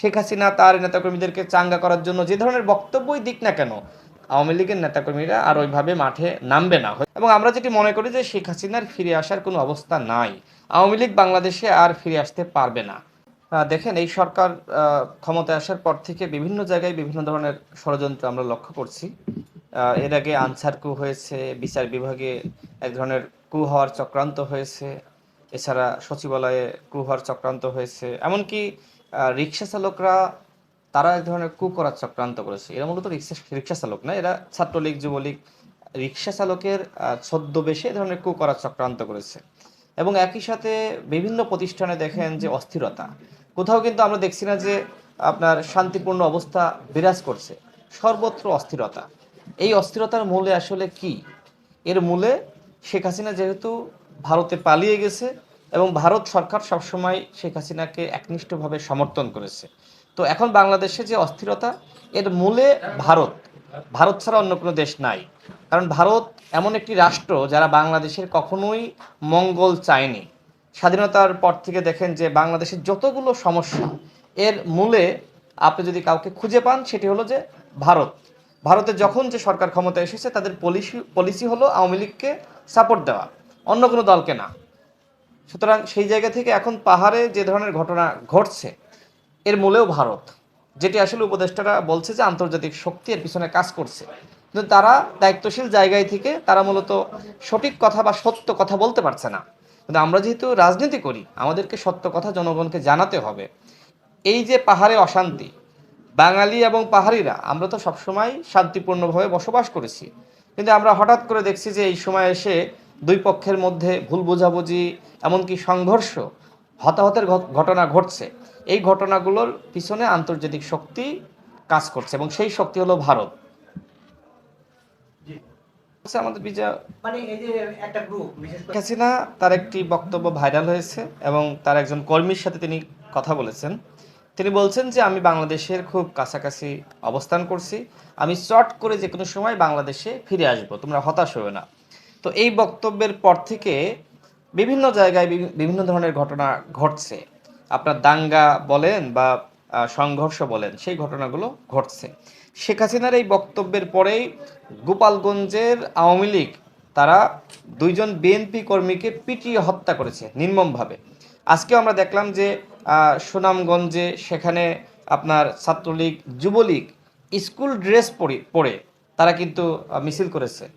শেখ হাসিনা, তার নেতাকর্মীদেরকে চাঙ্গা করার জন্য যে ধরনের বক্তব্যই দিক না কেন, আওয়ামী লীগের নেতাকর্মীরা আর ওইভাবে মাঠে নামবে না। এবং আমরা যেটি মনে করি যে শেখ হাসিনার ফিরে আসার কোনো অবস্থা নাই। আওয়ামী লীগ বাংলাদেশে আর ফিরে আসতে পারবে না। দেখেন, এই সরকার ক্ষমতায় আসার পর থেকে বিভিন্ন জায়গায় বিভিন্ন ধরনের ষড়যন্ত্র আমরা লক্ষ্য করছি। এর আগে আনসার কু হয়েছে, বিচার বিভাগে এক ধরনের কু হওয়ার চক্রান্ত হয়েছে, এছাড়া সচিবালয়ে কু হওয়ার চক্রান্ত হয়েছে। এমনকি রিক্সা চালকরা তারা এক ধরনের কু করার চক্রান্ত করেছে। এরা মূলত রিক্সা রিক্সা চালক না, এরা ছাত্রলীগ, যুবলীগ। রিক্সা চালকের ছদ্মবেশে এ ধরনের কু করার চক্রান্ত করেছে। এবং একই সাথে বিভিন্ন প্রতিষ্ঠানে দেখেন যে অস্থিরতা। কোথাও কিন্তু আমরা দেখছি না যে আপনার শান্তিপূর্ণ অবস্থা বিরাজ করছে। সর্বত্র অস্থিরতা। এই অস্থিরতার মূলে আসলে কি? এর মূলে শেখ হাসিনা যেহেতু ভারতে পালিয়ে গেছে এবং ভারত সরকার সবসময় শেখ হাসিনাকে একনিষ্ঠভাবে সমর্থন করেছে। তো এখন বাংলাদেশে যে অস্থিরতা, এর মূলে ভারত। ভারত ছাড়া অন্য কোনো দেশ নাই। কারণ ভারত এমন একটি রাষ্ট্র যারা বাংলাদেশের কখনোই মঙ্গল চায়নি। স্বাধীনতার পর থেকে দেখেন যে বাংলাদেশের যতগুলো সমস্যা, এর মূলে আপনি যদি কাউকে খুঁজে পান, সেটি হলো যে ভারত। ভারতে যখন যে সরকার ক্ষমতা এসেছে, তাদের পলিসি পলিসি হলো আওয়ামী লীগকে সাপোর্ট দেওয়া। অন্য কোনো দলকে না। সুতরাং সেই জায়গা থেকে এখন পাহাড়ে যে ধরনের ঘটনা ঘটছে, এর মূলেও ভারত, যেটি আসলে উপদেষ্টারা বলছে যে আন্তর্জাতিক শক্তি এর পিছনে কাজ করছে। কিন্তু তারা দায়িত্বশীল জায়গায় থেকে তারা মূলত সঠিক কথা বা সত্য কথা বলতে পারছে না। কিন্তু আমরা যেহেতু রাজনীতি করি, আমাদেরকে সত্য কথা জনগণকে জানাতে হবে। এই যে পাহাড়ে অশান্তি, বাঙালি এবং পাহাড়িরা, আমরা তো সবসময় শান্তিপূর্ণভাবে বসবাস করেছি। কিন্তু আমরা হঠাৎ করে দেখছি যে এই সময় এসে দুই পক্ষের মধ্যে ভুল বোঝাবুঝি এমনকি সংঘর্ষ হতাহতের ঘটনা ঘটছে। এই ঘটনাগুলোর পিছনে আন্তর্জাতিক শক্তি কাজ করছে এবং সেই শক্তি হলো ভারত। আমাদের বিজয় মানে এই যে একটা গ্রুপ বিশেষ শেখ করে হাসিনা তার একটি বক্তব্য ভাইরাল হয়েছে এবং তার একজন কর্মীর সাথে তিনি কথা বলেছেন। তিনি বলছেন যে আমি বাংলাদেশের খুব কাছাকাছি অবস্থান করছি। আমি শর্ট করে যে কোনো সময় বাংলাদেশে ফিরে আসব। তোমরা হতাশ হবে না। তো এই বক্তব্যের পর থেকে বিভিন্ন জায়গায় বিভি- বিভিন্ন ধরনের ঘটনা ঘটছে। আপনার দাঙ্গা বলেন বা সংঘর্ষ বলেন, সেই ঘটনাগুলো ঘটছে। শেখ হাসিনার এই বক্তব্যের পরেই গোপালগঞ্জের আওয়ামী লীগ, তারা দুইজন বিএনপি কর্মীকে পিটিয়ে হত্যা করেছে নির্মমভাবে। আজকে আমরা দেখলাম যে সুনামগঞ্জে সেখানে আপনার ছাত্রলীগ, যুবলীগ স্কুল ড্রেস পরে পরে তারা কিন্তু মিছিল করেছে।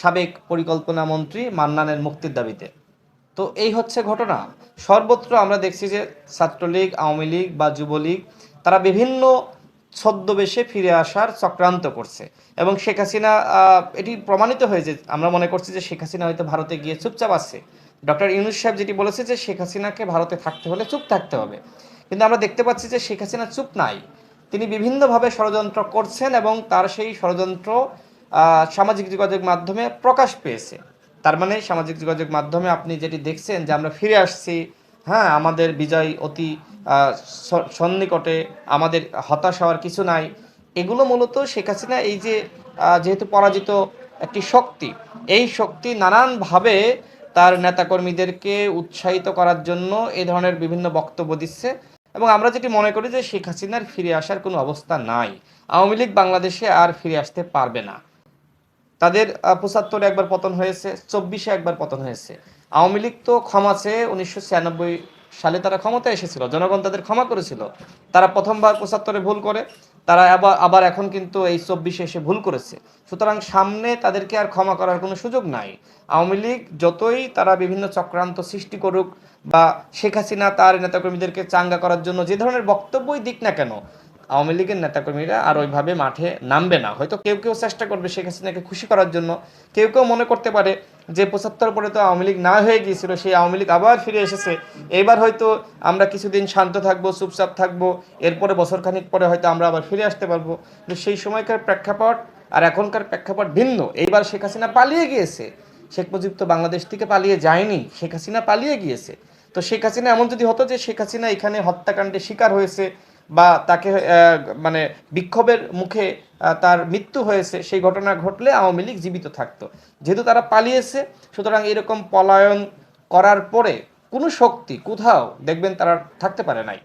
সাবেক পরিকল্পনা মন্ত্রী মান্নানের মুক্তির দাবিতে। তো এই হচ্ছে ঘটনা। সর্বত্র আমরা দেখছি যে ছাত্রলীগ, আওয়ামী লীগ বা যুবলীগ, তারা বিভিন্ন ছদ্মবেশে ফিরে আসার চক্রান্ত করছে। এবং শেখ হাসিনা এটি প্রমাণিত হয়েছে। আমরা মনে করছি যে শেখ হাসিনা হয়তো ভারতে গিয়ে চুপচাপ আছে। ডক্টর ইউনুস সাহেব যেটি বলেছে যে শেখ হাসিনাকে ভারতে থাকতে হলে চুপ থাকতে হবে। কিন্তু আমরা দেখতে পাচ্ছি যে শেখ হাসিনা চুপ নাই। তিনি বিভিন্নভাবে ষড়যন্ত্র করছেন এবং তার সেই ষড়যন্ত্র সামাজিক যোগাযোগ মাধ্যমে প্রকাশ পেয়েছে। তার মানে সামাজিক যোগাযোগ মাধ্যমে আপনি যেটি দেখছেন যে আমরা ফিরে আসছি হ্যাঁ আমাদের বিজয় অতি সন্নিকটে, আমাদের হতাশ হওয়ার কিছু নাই। এগুলো মূলত শেখ হাসিনা এই যে যেহেতু পরাজিত একটি শক্তি, এই শক্তি নানানভাবে তার নেতাকর্মীদেরকে উৎসাহিত করার জন্য এ ধরনের বিভিন্ন বক্তব্য দিচ্ছে। এবং আমরা যেটি মনে করি যে শেখ হাসিনার ফিরে আসার কোনো অবস্থা নাই। আওয়ামী লীগ বাংলাদেশে আর ফিরে আসতে পারবে না। তাদের পঁচাত্তরে একবার পতন হয়েছে, চব্বিশে একবার পতন হয়েছে। আওয়ামী লীগ তো ক্ষমা চেয়ে উনিশশো ছিয়ানব্বই সালে তারা ক্ষমতায় এসেছিল, জনগণ তাদের ক্ষমা করেছিল। তারা প্রথমবার পঁচাত্তরে ভুল করে, তারা আবার আবার এখন কিন্তু এই চব্বিশে এসে ভুল করেছে। সুতরাং সামনে তাদেরকে আর ক্ষমা করার কোনো সুযোগ নাই। আওয়ামী লীগ যতই তারা বিভিন্ন চক্রান্ত সৃষ্টি করুক বা শেখ হাসিনা, তার নেতাকর্মীদেরকে চাঙ্গা করার জন্য যে ধরনের বক্তব্যই দিক না কেন আওয়ামী লীগের নেতাকর্মীরা আর ওইভাবে মাঠে নামবে না। হয়তো কেউ কেউ চেষ্টা করবে শেখ হাসিনাকে খুশি করার জন্য। কেউ কেউ মনে করতে পারে যে পঁচাত্তর পরে তো আওয়ামী লীগ না হয়ে গিয়েছিল, সেই আওয়ামী লীগ আবার ফিরে এসেছে। এবার হয়তো আমরা কিছুদিন শান্ত থাকব, চুপচাপ থাকব, এরপরে বছরখানিক পরে হয়তো আমরা আবার ফিরে আসতে পারব। কিন্তু সেই সময়কার প্রেক্ষাপট আর এখনকার প্রেক্ষাপট ভিন্ন। এইবার শেখ হাসিনা পালিয়ে গিয়েছে। শেখ মুজিব তো বাংলাদেশ থেকে পালিয়ে যায়নি, শেখ হাসিনা পালিয়ে গিয়েছে। তো শেখ হাসিনা এমন যদি হতো যে শেখ হাসিনা এখানে হত্যাকাণ্ডের শিকার হয়েছে বা তাকে মানে বিক্ষোভের মুখে তার মৃত্যু হয়েছে, সেই ঘটনা ঘটলে আওয়ামী লীগ জীবিত থাকতো। যেহেতু তারা পালিয়েছে, সুতরাং এরকম পলায়ন করার পরে কোনো শক্তি, কোথাও, দেখবেন তারা থাকতে পারে নাই।